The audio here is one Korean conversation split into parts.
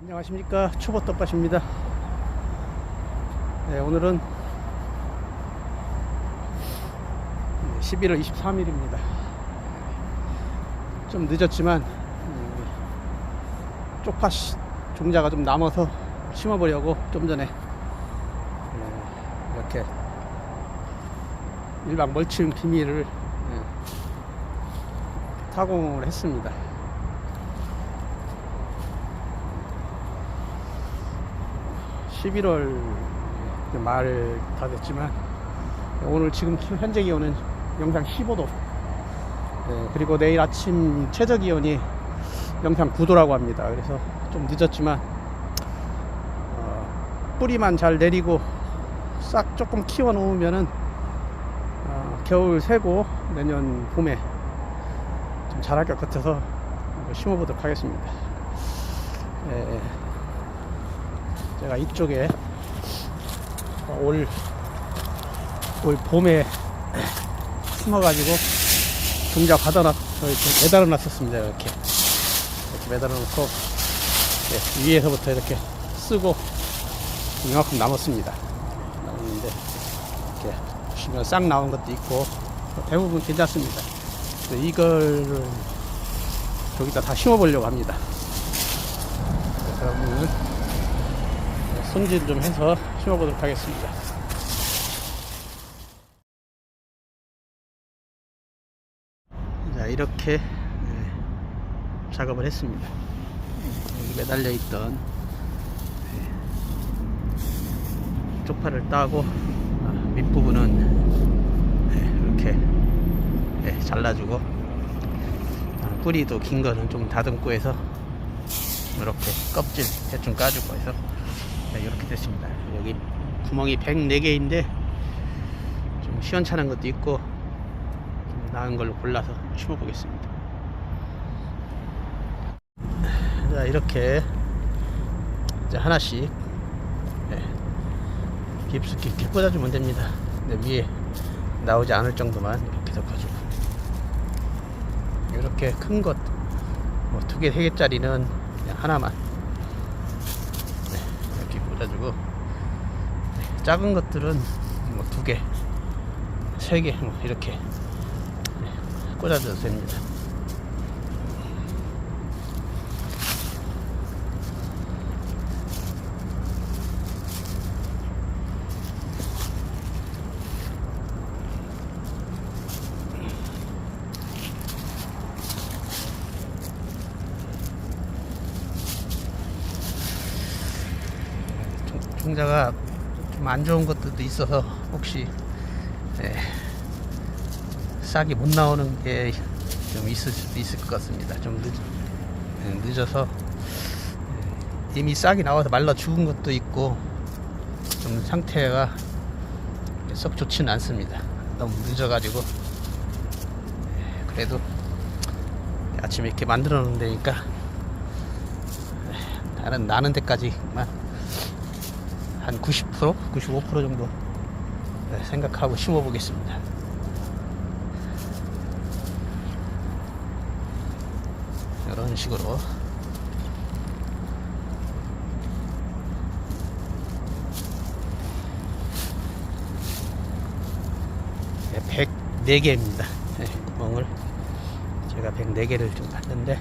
안녕하십니까. 초보떡밭입니다. 네, 오늘은 11월 23일입니다. 좀 늦었지만 음, 쪽파 씨- 종자가 좀 남아서 심어보려고 좀 전에 네, 이렇게 일반 멀칭 비밀을 네, 타공을 했습니다 11월 말 다 됐지만 오늘 지금 현재 기온은 영상 15도. 네, 그리고 내일 아침 최저 기온이 영상 9도라고 합니다. 그래서 좀 늦었지만 어, 뿌리만 잘 내리고 싹 조금 키워 놓으면은 어, 겨울 새고 내년 봄에 좀 잘할 것 같아서 심어 보도록 하겠습니다. 예, 제가 이쪽에 올, 올 봄에 심어가지고 종자 받아놨, 어, 이렇게 매달아 놨었습니다. 이렇게. 이렇게 매달아 놓고, 예, 위에서부터 이렇게 쓰고, 이만큼 남았습니다. 남았는데, 이렇게 보시면 싹 나온 것도 있고, 대부분 괜찮습니다. 이걸 저기다 다 심어보려고 합니다. 그러면은 손질 좀 해서 심어보도록 하겠습니다. 자, 이렇게 예, 작업을 했습니다. 여기 매달려 있던 예, 쪽파를 따고 아, 밑부분은 예, 이렇게 예, 잘라주고 아, 뿌리도 긴 거는 좀 다듬고 해서 이렇게 껍질 대충 까주고 해서 네, 이렇게 됐습니다. 여기 구멍이 104개인데 좀 시원찮은 것도 있고 좀 나은 걸로 골라서 심어 보겠습니다. 자 이렇게 이제 하나씩 네, 깊숙이 이렇게 꽂아주면 됩니다. 근데 위에 나오지 않을 정도만 이렇게 덮어주고 이렇게 큰 것, 뭐 두 개, 세 개짜리는 하나만 네, 네, 작은 것들은 뭐 두 개, 세 개, 뭐 이렇게 네, 꽂아줘도 됩니다. 종- 종자가 좀 안 좋은 것들도 있어서 혹시 예, 싹이 못 나오는 게 좀 있을 수도 있을 것 같습니다. 좀 늦, 예, 늦어서 예, 이미 싹이 나와서 말라 죽은 것도 있고 좀 상태가 썩 좋지는 않습니다. 너무 늦어가지고 예, 그래도 아침에 이렇게 만들어 놓은 데니까 예, 나는 나는 데까지만 한 90%, 95% 정도. 네, 생각하고 심어 보겠습니다. 이런 식으로. 네, 104개입니다. 네, 구멍을. 제가 104개를 좀 봤는데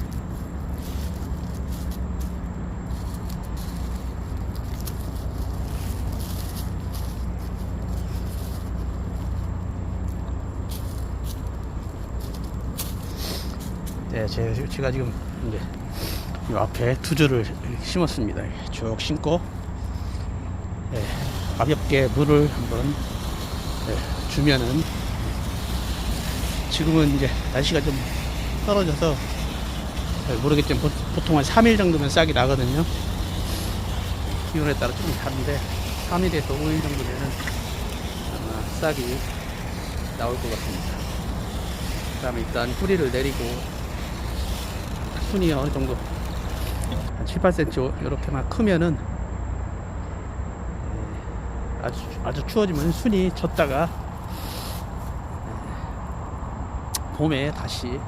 네, 제- 제가 지금 이제 이 앞에 두 줄을 이렇게 심었습니다. 이렇게 쭉 심고 네, 가볍게 물을 한번 네, 주면은 지금은 이제 날씨가 좀 떨어져서 잘 모르겠지만 보- 보통 한 3일 정도면 싹이 나거든요. 기온에 따라 조금 다른데 3일에서 5일 정도 되면 아마 싹이 나올 것 같습니다. 그 다음에 일단 뿌리를 내리고 순이 어느 정도 한 7, 8cm 이렇게만 크면은 예, 아주 아주 추워지면 순이 졌다가 예, 봄에 다시 예,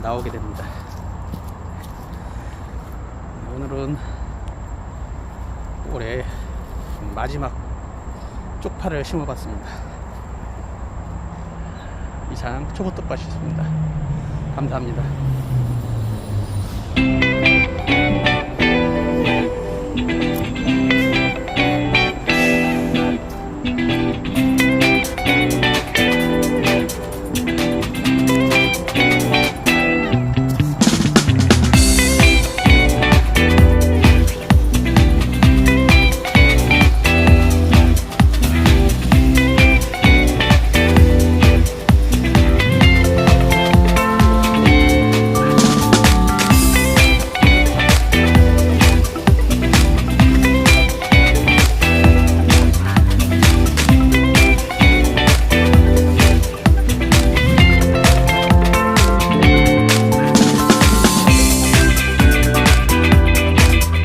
나오게 됩니다. 오늘은 올해 마지막 쪽파를 심어봤습니다. 이상 초보떡밭이었습니다. 감사합니다.